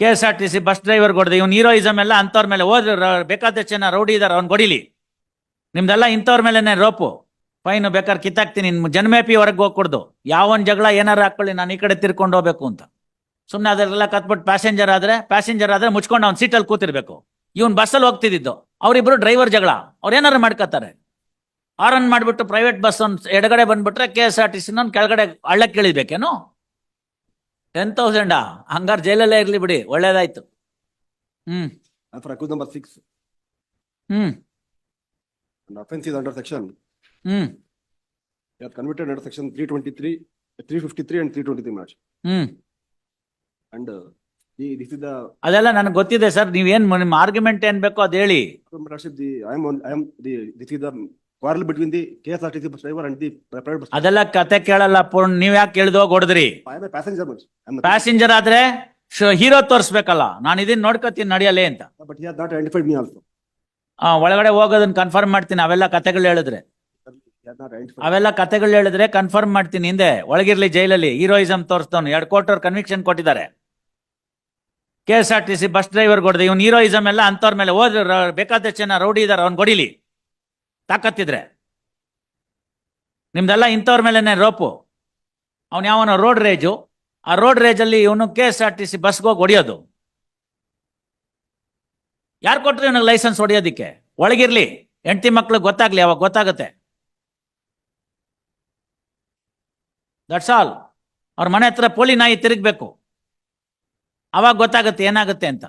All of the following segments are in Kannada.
K S R T C bus driver ಹೊಡೆದು ಇವ್ನು ಹೀರೋಯಿಸಮ್ ಎಲ್ಲ ಅಂತವ್ರ ಮೇಲೆ ಹೋದ್ರೆ ಬೇಕಾದಷ್ಟು ಜನ ರೌಡಿ ಇದಾರೆ ಅವ್ನು ಹೊಡಿಲಿ ನಿಮ್ದೆಲ್ಲ ಇಂಥವ್ರ ಮೇಲೆನೆ ರೋಪು ಫೈನ್ ಬೇಕಾದ್ರೆ ಕಿತ್ತಾಕ್ತೀನಿ ನಿಮ್ಮ ಜನ್ಮೇಪಿ ಹೊರಗೆ ಹೋಗ್ಕೊಡ್ದು ಯಾವೊಂದು ಜಗಳ ಏನಾರು ಹಾಕೊಳ್ಳಿ ನಾನು ಈ ಕಡೆ ತಿರ್ಕೊಂಡು ಹೋಗ್ಬೇಕು ಅಂತ. ಸುಮ್ಮನೆ ಅದೆಲ್ಲ ಕತ್ಬಿಟ್ಟು ಪ್ಯಾಸೆಂಜರ್ ಆದ್ರೆ ಪ್ಯಾಸೆಂಜರ್ ಆದ್ರೆ ಮುಚ್ಕೊಂಡು ಅವ್ನು ಸೀಟಲ್ಲಿ ಕೂತಿರ್ಬೇಕು. ಇವ್ನು ಬಸ್ಸಲ್ಲಿ ಹೋಗ್ತಿದ್ದು ಅವರಿಬ್ರು ಡ್ರೈವರ್ ಜಗಳ. ಅವ್ರು ಏನಾರು ಮಾಡ್ಕೋತಾರೆ ಆರನ್ ಮಾಡಿಬಿಟ್ಟು ಪ್ರೈವೇಟ್ ಬಸ್ ಒಂದು ಎಡಗಡೆ ಬಂದ್ಬಿಟ್ರೆ K S R T C ಕೆಳಗಡೆ ಹಳ್ಳಕ್ಕೆ ಇಳಿಬೇಕೇನು? ಟೆನ್ ತೌಸಂಡ್ ಹಂಗಾರ ಜೈಲಲ್ಲೇ ಇರ್ಲಿ ಬಿಡಿ ಒಳ್ಳೇದಾಯ್ತು. ಹ್ಮ್. Number six hmm. Offence is under section hmm. ಯಾವ್ದು converted under section three twenty three three fifty three and three twenty three match hmm and ಈ ದಿಸ್ ಇದ ಅದೆಲ್ಲ ನನಗೆ ಗೊತ್ತಿದೆ ಸರ್ ನೀವೇನು ನಿಮ್ಮ ಆರ್ಗ್ಯುಮೆಂಟ್ ಏನ್ಬೇಕು ಅದು ಹೇಳಿ. ರಾಶಿಫ್ the I am I am the this is the quarrel between the KSRTC bus driver and the private bus. ಅದೆಲ್ಲ ಕತೆ ಕೇಳಲ್ಲ ಪೂರ್ಣ ನೀವ್ ಯಾಕೆ ಕೇಳ್ದೋಗ್ ಹೊಡೆದ್ರಿ I am a passenger, much. I am a- passenger ಆದ್ರೆ ಹೀರೋ ತೋರ್ಸ್ಬೇಕಲ್ಲ ನಾನು ಇದನ್ನ ನೋಡ್ಕೊತೀನಿ ನಡೆಯಲೇ ಅಂತ but he has not identified me also. ಆ, ಒಳಗಡೆ ಹೋಗೋದನ್ನ ಕನ್ಫರ್ಮ್ ಮಾಡ್ತೀನಿ ಅವೆಲ್ಲ ಕತೆಗಳು ಹೇಳಿದ್ರೆ He has not identified. ಅವೆಲ್ಲ ಕತೆಗಳು ಹೇಳಿದ್ರೆ ಕನ್ಫರ್ಮ್ ಮಾಡ್ತೀನಿ ಹಿಂದೆ ಒಳಗಿರ್ಲಿ ಜೈಲಲ್ಲಿ ಹೀರೋಯಿಸಮ್ ತೋರಿಸ್ತವನು ಎರಡು ಕೋಟಿ ಅವ್ರ ಕನ್ವಿಕ್ಷನ್ ಕೊಟ್ಟಿದ್ದಾರೆ K S R T C bus driver ಕೊಡ್ದೆ ಇವ್ನು ಹೀರೋಯಿಸಮ್ ಎಲ್ಲ ಅಂತವ್ರ ಮೇಲೆ ಹೋದ್ರೆ ಬೇಕಾದಷ್ಟು ಜನ ರೌಡಿ ಇದಾರೆ ಅವ್ನ್ ಹೊಡಿಲಿ ತಾಕತ್ತಿದ್ರೆ. ನಿಮ್ದೆಲ್ಲ ಇಂಥವ್ರ ಮೇಲೆನೆ ರೋಪು. ಅವನು ಯಾವನ ರೋಡ್ ರೇಜು ಆ ರೋಡ್ ರೇಜಲ್ಲಿ ಇವನು K S R T C ಬಸ್ಗೆ ಹೋಗಿ ಹೊಡಿಯೋದು. ಯಾರು ಕೊಟ್ಟರು ಇವನಿಗೆ ಲೈಸೆನ್ಸ್ ಹೊಡಿಯೋದಿಕ್ಕೆ? ಒಳಗಿರ್ಲಿ. ಹೆಂಡತಿ ಮಕ್ಳಿಗೆ ಗೊತ್ತಾಗ್ಲಿ, ಅವಾಗ ಗೊತ್ತಾಗುತ್ತೆ. ದಟ್ಸ್ ಆಲ್ ಅವ್ರ ಮನೆ ಹತ್ರ ಪೋಲಿ ನಾಯಿ ತಿರುಗಬೇಕು. ಅವಾಗ ಗೊತ್ತಾಗುತ್ತೆ ಏನಾಗುತ್ತೆ ಅಂತ.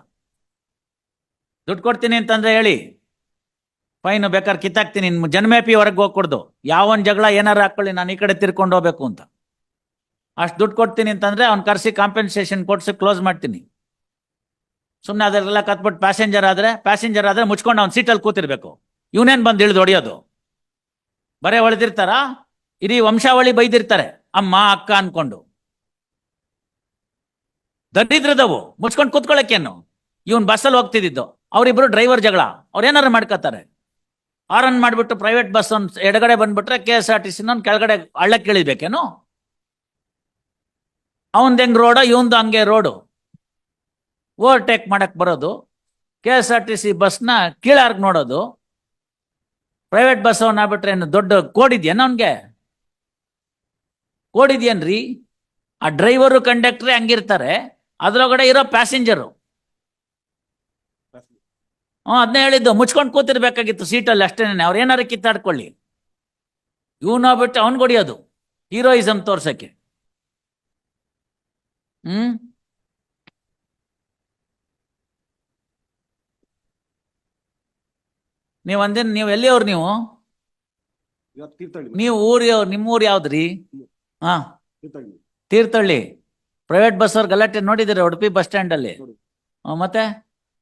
ದುಡ್ಡು ಕೊಡ್ತೀನಿ ಅಂತಂದ್ರೆ ಹೇಳಿ. ಫೈನ್ ಬೇಕಾದ್ರೆ ಕಿತ್ತಾಕ್ತೀನಿ. ನಿಮ್ಮ ಜನ್ಮೇಪಿ ಹೊರಗೆ ಹೋಗ್ಕೊಡ್ದು ಯಾವನ್ ಜಗಳ ಏನಾರು ಹಾಕೊಳ್ಳಿ, ನಾನು ಈ ಕಡೆ ತಿರ್ಕೊಂಡು ಹೋಗ್ಬೇಕು ಅಂತ. ಅಷ್ಟು ದುಡ್ಡು ಕೊಡ್ತೀನಿ ಅಂತಂದ್ರೆ ಅವ್ನು ಕರೆಸಿ ಕಾಂಪೆನ್ಸೇಷನ್ ಕೊಡ್ಸಿ ಕ್ಲೋಸ್ ಮಾಡ್ತೀನಿ. ಸುಮ್ಮನೆ ಅದೆಲ್ಲ ಕತ್ಬಿಟ್ಟು ಪ್ಯಾಸೆಂಜರ್ ಆದ್ರೆ ಪ್ಯಾಸೆಂಜರ್ ಆದ್ರೆ ಮುಚ್ಕೊಂಡು ಅವ್ನು ಸೀಟಲ್ಲಿ ಕೂತಿರ್ಬೇಕು. ಇವನೇನ್ ಬಂದು ಇಳಿದು ಹೊಡೆಯೋದು? ಬರೇ ಹೊಳೆದಿರ್ತಾರ? ಇಡೀ ವಂಶಾವಳಿ ಬೈದಿರ್ತಾರೆ. ಅಮ್ಮ, ಅಕ್ಕ ಅನ್ಕೊಂಡು. ದರಿದ್ರದವು. ಮುಚ್ಕೊಂಡು ಕೂತ್ಕೊಳ್ಳೋಕೇನು ಇವನ್ ಬಸ್ಸಲ್ಲಿ ಹೋಗ್ತಿದ್ದು ಅವರಿಬ್ಬರು ಡ್ರೈವರ್ ಜಗಳ. ಅವ್ರು ಏನಾರು ಮಾಡ್ಕೋತಾರೆ ಆರನ್ ಮಾಡಿಬಿಟ್ಟು ಪ್ರೈವೇಟ್ ಬಸ್ ಒಂದು ಎಡಗಡೆ ಬಂದ್ಬಿಟ್ರೆ K S R T C ಕೆಳಗಡೆ ಹಳ್ಳಕ್ಕೆ ಇಳಿಬೇಕೇನು ಅವನ್ದು ಹೆಂಗ್ ರೋಡ ಇವಂದು ಹಂಗೆ ರೋಡು ಓವರ್ಟೇಕ್ ಮಾಡಕ್ ಬರೋದು. K S R T C ಬಸ್ನ ಕೀಳಾರ್ಗ್ ನೋಡೋದು. ಪ್ರೈವೇಟ್ ಬಸ್ ಅವನ್ನ ಬಿಟ್ರೆ ಏನು ದೊಡ್ಡ ಕೋಡ್ ಇದೆಯೇನ ಅವನ್ಗೆ ಕೋಡ್ ಆ ಡ್ರೈವರು ಕಂಡಕ್ಟ್ರೇ ಹಂಗಿರ್ತಾರೆ. ಅದ್ರೊಳಗಡೆ ಇರೋ ಪ್ಯಾಸೆಂಜರು ಹ್ಞೂ ಅದನ್ನೇ ಹೇಳಿದ್ದು ಮುಚ್ಕೊಂಡು ಕೂತಿರ್ಬೇಕಾಗಿತ್ತು ಸೀಟಲ್ಲಿ ಅಷ್ಟೇನೆ ಅವ್ರು ಏನಾರು ಕಿತ್ತಾಡ್ಕೊಳ್ಳಿ. ಇವನ ಬಿಟ್ಟು ಅವನ್ ಹೊಡಿಯೋದು ಹೀರೋಯಿಸಮ್ ತೋರ್ಸಕ್ಕೆ. ಹ್ಮ್? ನೀವು ಅಂದಿನ ನೀವು? ಎಲ್ಲಿಯವ್ರು ನೀವು ನೀವು ಊರ್ ನಿಮ್ಮ ಊರು ಯಾವ್ದ್ರಿ? ಹಾ. ತೀರ್ಥಳ್ಳಿ ತೀರ್ಥಹಳ್ಳಿ. ಪ್ರೈವೇಟ್ ಬಸ್ ಅವ್ರ ಗಲಾಟೆ ನೋಡಿದಿರ ಉಡುಪಿ ಬಸ್ ಸ್ಟ್ಯಾಂಡ್ ಅಲ್ಲಿ ಮತ್ತೆ?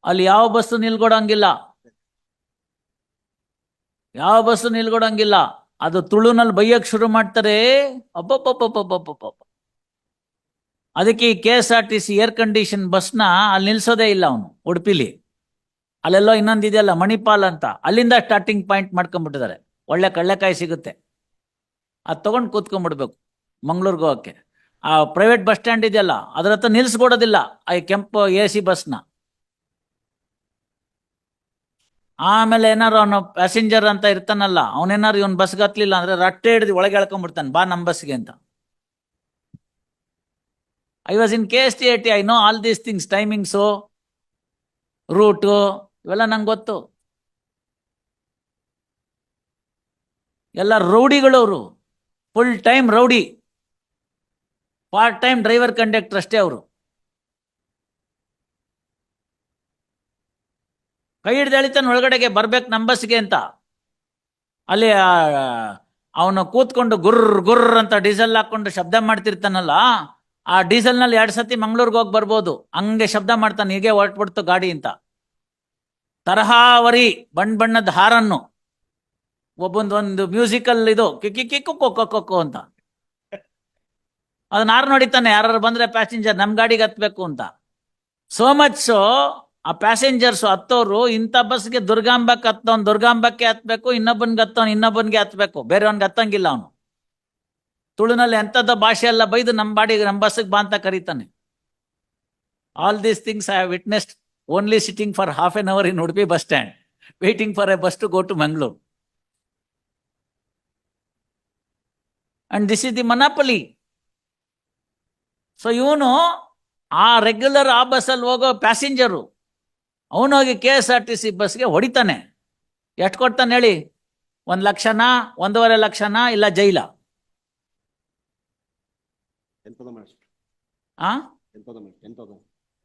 ಅಲ್ಲಿ ಯಾವ ಬಸ್ಸು ನಿಲ್ಗೊಡಂಗಿಲ್ಲ. ಯಾವ ಬಸ್ ನಿಲ್ಕೊಡಂಗಿಲ್ಲ ಅದು ತುಳುನಲ್ಲಿ ಬೈಯಕ್ ಶುರು ಮಾಡ್ತಾರೆ. ಅಬ್ಬಬ್ಬಬ್ಬಬ್ಬಬ್ಬಬ್ಬ ಅದಕ್ಕೆ ಈ K S R T C air condition ಬಸ್ನ ಅಲ್ಲಿ ನಿಲ್ಸೋದೇ ಇಲ್ಲ ಅವನು, ಉಡುಪಿಲಿ. ಅಲ್ಲೆಲ್ಲೋ ಇನ್ನೊಂದು ಇದೆಯಲ್ಲ, ಮಣಿಪಾಲ್ ಅಂತ. ಅಲ್ಲಿಂದ ಸ್ಟಾರ್ಟಿಂಗ್ ಪಾಯಿಂಟ್ ಮಾಡ್ಕೊಂಡ್ಬಿಟ್ಟಿದ್ದಾರೆ. ಒಳ್ಳೆ ಕಳ್ಳೆಕಾಯಿ ಸಿಗುತ್ತೆ. ಅದು ತಗೊಂಡು ಕೂತ್ಕೊಂಡ್ಬಿಡ್ಬೇಕು ಮಂಗ್ಳೂರ್ಗೆ ಹೋಗಕ್ಕೆ ಆ ಪ್ರೈವೇಟ್ ಬಸ್ ಸ್ಟ್ಯಾಂಡ್ ಇದೆಯಲ್ಲ ಅದ್ರ ಹತ್ರ ನಿಲ್ಸ್ಕೊಡೋದಿಲ್ಲ ಆ ಕೆಂಪು ಎ ಸಿ ಬಸ್ನ. ಆಮೇಲೆ ಏನಾರು ಅವನು ಪ್ಯಾಸೆಂಜರ್ ಅಂತ ಇರ್ತಾನಲ್ಲ, ಅವನೇನಾರು ಇವನ್ ಬಸ್ಗೆ ಹತ್ಲಿಲ್ಲ ಅಂದ್ರೆ ರಟ್ಟೆ ಹಿಡಿದು ಒಳಗೆ ಎಳ್ಕೊಂಡ್ಬಿಡ್ತಾನೆ, ಬಾ ನಮ್ಮ ಬಸ್ಗೆ ಅಂತ. I was in K S T I T I know all these things timings route ಇವೆಲ್ಲ ನಂಗೆ ಗೊತ್ತು. ಎಲ್ಲ ರೌಡಿಗಳು ಅವರು full time rowdy part time driver conductor ಅಷ್ಟೇ ಅವರು. ಕೈ ಹಿಡ್ದು ಒಳಗಡೆಗೆ ಬರ್ಬೇಕು ನಮ್ಮ ಬಸ್ಗೆ ಅಂತ. ಅಲ್ಲಿ ಅವನು ಕೂತ್ಕೊಂಡು ಗುರ್ ಗುರ್ ಅಂತ ಡೀಸೆಲ್ ಹಾಕೊಂಡು ಶಬ್ದ ಮಾಡ್ತಿರ್ತಾನಲ್ಲ, ಆ ಡೀಸೆಲ್ನಲ್ಲಿ ಎರಡು ಸತಿ ಮಂಗಳೂರಿಗೆ ಹೋಗಿ ಬರ್ಬೋದು. ಹಂಗೆ ಶಬ್ದ ಮಾಡ್ತಾನೆ, ಹೀಗೆ ಹೊರಟ್ಬಿಡ್ತು ಗಾಡಿ ಅಂತ. ತರಹಾವರಿ ಬಣ್ಣ ಬಣ್ಣದ ಹಾರನ್ನು. ಒಬ್ಬೊಂದು ಒಂದು ಮ್ಯೂಸಿಕಲ್ ಇದು ಕಿಕ್ಕಿ ಕಿಕ್ಕು ಕೊಕ್ಕೊ ಅಂತ. ಅದನ್ನ ಯಾರು ನೋಡಿತಾನೆ ಯಾರು ಬಂದ್ರೆ ಪ್ಯಾಸೆಂಜರ್ ನಮ್ಮ ಗಾಡಿಗೆ ಹತ್ಬೇಕು ಅಂತ. ಸೋ ಮಚ್ ಆ ಪ್ಯಾಸೆಂಜರ್ಸ್ ಹತ್ತೋರು, ಇಂಥ ಬಸ್ಗೆ ದುರ್ಗಾಂಬಕ್ಕೆ ಹತ್ತವನ್ ದುರ್ಗಾಂಬಕ್ಕೆ ಹತ್ಬೇಕು, ಇನ್ನೊಬ್ಬನ್ಗೆ ಹತ್ತವನ್ ಇನ್ನೊಬ್ಬನ್ಗೆ ಹತ್ಬೇಕು. ಬೇರೆಯವನ್ಗೆ ಹತ್ತಂಗಿಲ್ಲ ಅವನು. ತುಳುನಲ್ಲಿ ಎಂಥದ್ದು ಭಾಷೆ ಎಲ್ಲ ಬೈದು ನಮ್ಮ ಬಾಡಿಗೆ, ನಮ್ಮ ಬಸ್ಸಿಗೆ ಬಾ ಅಂತ ಕರೀತಾನೆ. All these things I have witnessed only sitting for half an hour in Udupi bus stand waiting for a bus to go to Mangalore. And this is the monopoly so ಇವನು ಆ ರೆಗ್ಯುಲರ್ ಆ ಬಸ್ಸಲ್ಲಿ ಹೋಗೋ passenger ಅವನೋಗಿ K S R T C ಬಸ್ಗೆ ಹೊಡಿತಾನೆ. ಎಷ್ಟು ಕೊಡ್ತಾನೆ ಹೇಳಿ? ಒಂದು ಲಕ್ಷನಾ ಒಂದೂವರೆ ಲಕ್ಷನಾ ಇಲ್ಲ ಜೈಲ.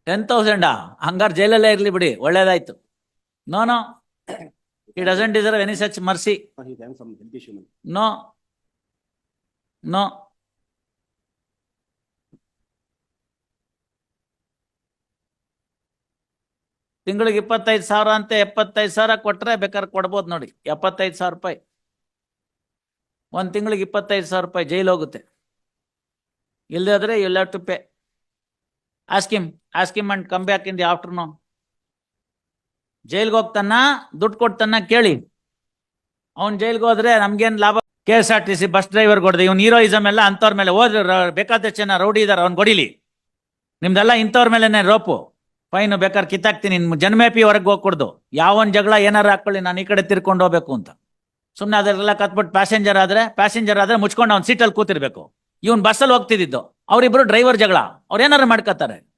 ಟೆನ್ ತೌಸಂಡಾ ಹಂಗಾರ ಜೈಲಲ್ಲೇ ಇರಲಿ ಬಿಡಿ ಒಳ್ಳೇದಾಯ್ತು. No no he doesn't deserve any such mercy. No no ತಿಂಗಳಿಗೆ ಇಪ್ಪತ್ತೈದು ಸಾವಿರ ಅಂತ ಎಪ್ಪತ್ತೈದು ಸಾವಿರ ಕೊಟ್ಟರೆ ಬೇಕಾದ್ರೆ ಕೊಡ್ಬೋದು ನೋಡಿ. ಎಪ್ಪತ್ತೈದು ಸಾವಿರ ರೂಪಾಯಿ. ಒಂದು ತಿಂಗಳಿಗೆ ಇಪ್ಪತ್ತೈದು ಸಾವಿರ ರೂಪಾಯಿ ಜೈಲು ಹೋಗುತ್ತೆ. ಇಲ್ಲದೇ ಆದರೆ have to pay ask him ask him and come back in afternoon ಜೈಲ್ಗೆ ಹೋಗ್ತಾನ, ದುಡ್ಡು ಕೊಡ್ತಾನ ಕೇಳಿ. ಅವ್ನು ಜೈಲ್ಗೆ ಹೋದ್ರೆ ನಮ್ಗೇನು ಲಾಭ? K S R T C bus driver ಕೊಡ್ದೆ. ಇವ್ನು ಹೀರೋಯಿಸಮ್ ಎಲ್ಲ ಅಂಥವ್ರ ಮೇಲೆ. ಹೋದ್ರೆ ಬೇಕಾದಷ್ಟು ಜನ ರೌಡಿ ಇದಾರೆ, ಅವ್ನು ಕೊಡಿಲಿ ನಿಮ್ದೆಲ್ಲ ಇಂಥವ್ರ ಮೇಲೆನೆ ರೋಪು ಫೈನ್ ಬೇಕಾದ್ರೆ ಕಿತ್ತಾಕ್ತೀನಿ. ನಿಮ್ಮ ಜನ್ಮೇಪಿ ಹೊರಗೆ ಹೋಗ್ಕೊಡ್ದು. ಯಾವನ್ ಜಗಳ ಏನಾರು ಹಾಕೊಳ್ಳಿ ನಾನು ಈ ಕಡೆ ತಿರ್ಕೊಂಡು ಹೋಗ್ಬೇಕು ಅಂತ. ಸುಮ್ಮನೆ ಅದೆಲ್ಲ ಕತ್ಬಿಟ್ಟು ಪ್ಯಾಸೆಂಜರ್ ಆದ್ರೆ ಪ್ಯಾಸೆಂಜರ್ ಆದ್ರೆ ಮುಚ್ಕೊಂಡು ಅವ್ನು ಸೀಟಲ್ಲಿ ಕೂತಿರ್ಬೇಕು. ಇವ್ನ್ ಬಸ್ಸಲ್ಲಿ ಹೋಗ್ತಿದ್ದು ಅವ್ರಿಬ್ರು ಡ್ರೈವರ್ ಜಗಳ. ಅವ್ರು ಏನಾರು ಮಾಡ್ಕೋತಾರೆ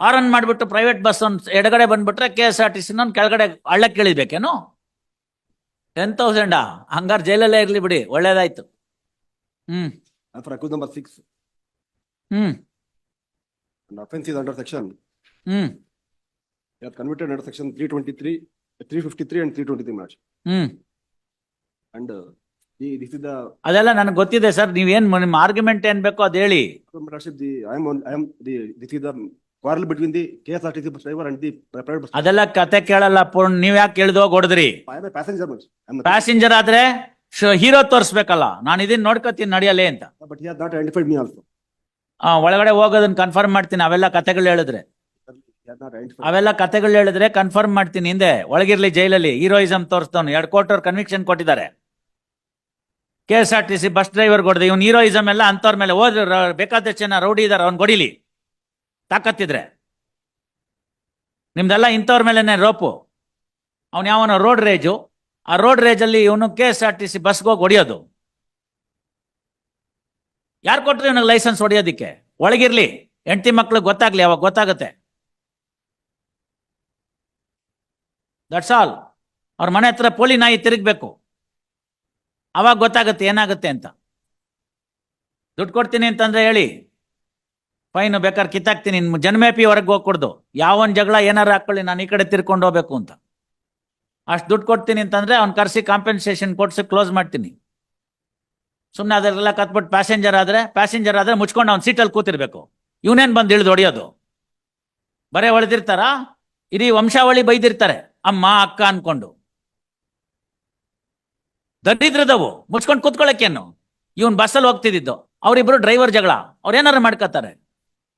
ಆರನ್ ಮಾಡಿಬಿಟ್ಟು ಪ್ರೈವೇಟ್ ಬಸ್ ಒಂದು ಎಡಗಡೆ ಬಂದ್ಬಿಟ್ರೆ K S R T C ಕೆಳಗಡೆ ಹಳ್ಳಕ್ಕೆ ಇಳಿಬೇಕೇನು? ಟೆನ್ ತೌಸಂಡಾ ಹಂಗಾರೆ ಜೈಲಲ್ಲೇ ಇರ್ಲಿ ಬಿಡಿ. ಒಳ್ಳೇದಾಯ್ತು. ಹ್ಮ್. number hmm. Is under section, hmm they are convicted under section three twenty-three, three fifty-three and three twenty-three, madam. Hmm And uh, the, this is the, ಅದೆಲ್ಲ ನನಗೆ ಗೊತ್ತಿದೆ ಸರ್ ನೀವೇನ್ ಏನು ನಿಮ್ಮ ಆರ್ಗ್ಯುಮೆಂಟ್ ಏನ್ ಬೇಕೋ ಅದ್ ಹೇಳಿ the, I am on, I am the, this is the quarrel between the KSRTC bus driver and the private bus. ಅದೆಲ್ಲ ಕತೆ ಕೇಳಲ್ಲ ಪೂರ್ಣ ನೀವ್ ಯಾಕೆ ಕೇಳ್ದೋ ಹೊಡೆದ್ರಿ I am a passenger, madam. I am not- passenger ಆದ್ರೆ ಹೀರೋ ತೋರ್ಸ್ಬೇಕಲ್ಲ ನಾನು ಇದನ್ನ ನೋಡ್ಕೋತೀನಿ ನಡೆಯಲೇ ಅಂತ But he has not identified me also. ಆ, ಒಳಗಡೆ ಹೋಗೋದನ್ನ ಕನ್ಫರ್ಮ್ ಮಾಡ್ತೀನಿ ಅವೆಲ್ಲ ಕತೆಗಳು ಹೇಳಿದ್ರೆ He has not identified. ಅವೆಲ್ಲ ಕತೆಗಳು ಹೇಳಿದ್ರೆ ಕನ್ಫರ್ಮ್ ಮಾಡ್ತೀನಿ ಹಿಂದೆ. ಒಳಗಿರ್ಲಿ ಜೈಲಲ್ಲಿ. ಹೀರೋಯಿಸಮ್ ತೋರಿಸ್ತವನು. ಎರಡು ಕೋಟಿ ಕನ್ವಿಕ್ಷನ್ ಕೊಟ್ಟಿದ್ದಾರೆ. K S R T C bus driver ಕೊಡ್ದೆ. ಇವ್ನು ಹೀರೋಯಿಸಮ್ ಎಲ್ಲ ಅಂತವ್ರ ಮೇಲೆ. ಹೋದ್ರೆ ಬೇಕಾದಷ್ಟು ಜನ ರೌಡಿ ಇದಾರೆ. ಅವ್ನು ಗೊಡಿಲಿ. ತಾಕತ್ತಿದ್ರೆ. ನಿಮ್ದೆಲ್ಲ ಇಂಥವ್ರ ಮೇಲೆನೆ ರೋಪು. ಅವ್ನು ಯಾವನ ರೋಡ್ ರೇಜು ಆ ರೋಡ್ ರೇಜಲ್ಲಿ ಇವನು K S R T C ಬಸ್ಗೆ ಹೋಗಿ ಹೊಡಿಯೋದು. ಯಾರು ಕೊಟ್ರು ಇವನಿಗೆ ಲೈಸೆನ್ಸ್ ಹೊಡಿಯೋದಿಕ್ಕೆ? ಒಳಗಿರ್ಲಿ. ಹೆಂಡತಿ ಮಕ್ಳಿಗೆ ಗೊತ್ತಾಗ್ಲಿ. ಅವಾಗ ಗೊತ್ತಾಗುತ್ತೆ. ದಟ್ಸ್ ಆಲ್ ಅವ್ರ ಮನೆ ಹತ್ರ ಪೋಲಿ ನಾಯಿ ತಿರುಗಬೇಕು. ಅವಾಗ ಗೊತ್ತಾಗುತ್ತೆ ಏನಾಗುತ್ತೆ ಅಂತ. ದುಡ್ಡು ಕೊಡ್ತೀನಿ ಅಂತಂದ್ರೆ ಹೇಳಿ, ಫೈನು ಬೇಕಾದ್ರೆ ಕಿತ್ತಾಕ್ತೀನಿ ಜನ್ಮೇಪಿ ಹೊರಗೆ ಹೋಗ್ಕೊಡ್ದು. ಯಾವೊಂದು ಜಗಳ ಏನಾರು ಹಾಕೊಳ್ಳಿ, ನಾನು ಈ ಕಡೆ ತಿರ್ಕೊಂಡು ಹೋಗ್ಬೇಕು ಅಂತ. ಅಷ್ಟು ದುಡ್ಡು ಕೊಡ್ತೀನಿ ಅಂತಂದ್ರೆ ಅವ್ನು ಕರೆಸಿ ಕಾಂಪೆನ್ಸೇಷನ್ ಕೊಡ್ಸಿ ಕ್ಲೋಸ್ ಮಾಡ್ತೀನಿ. ಸುಮ್ಮನೆ ಅದೆಲ್ಲ ಕತ್ಬಿಟ್ಟು ಪ್ಯಾಸೆಂಜರ್ ಆದರೆ ಪ್ಯಾಸೆಂಜರ್ ಆದರೆ ಮುಚ್ಕೊಂಡು ಅವ್ನು ಸೀಟಲ್ಲಿ ಕೂತಿರ್ಬೇಕು. ಇವನೇನ್ ಬಂದು ಇಳಿದು ಹೊಡೆಯೋದು? ಬರೇ ಹೊಡೆದಿರ್ತಾರ? ಇಡೀ ವಂಶಾವಳಿ ಬೈದಿರ್ತಾರೆ. ಅಮ್ಮ, ಅಕ್ಕ ಅನ್ಕೊಂಡು. ದರಿದ್ರದವು. ಮುಚ್ಕೊಂಡು ಕೂತ್ಕೊಳ್ಳೋಕೇನು ಇವನ್ ಬಸ್ಸಲ್ಲಿ ಹೋಗ್ತಿದ್ದು ಅವರಿಬ್ರು ಡ್ರೈವರ್ ಜಗಳ. ಅವ್ರೇನಾರು ಮಾಡ್ಕೋತಾರೆ?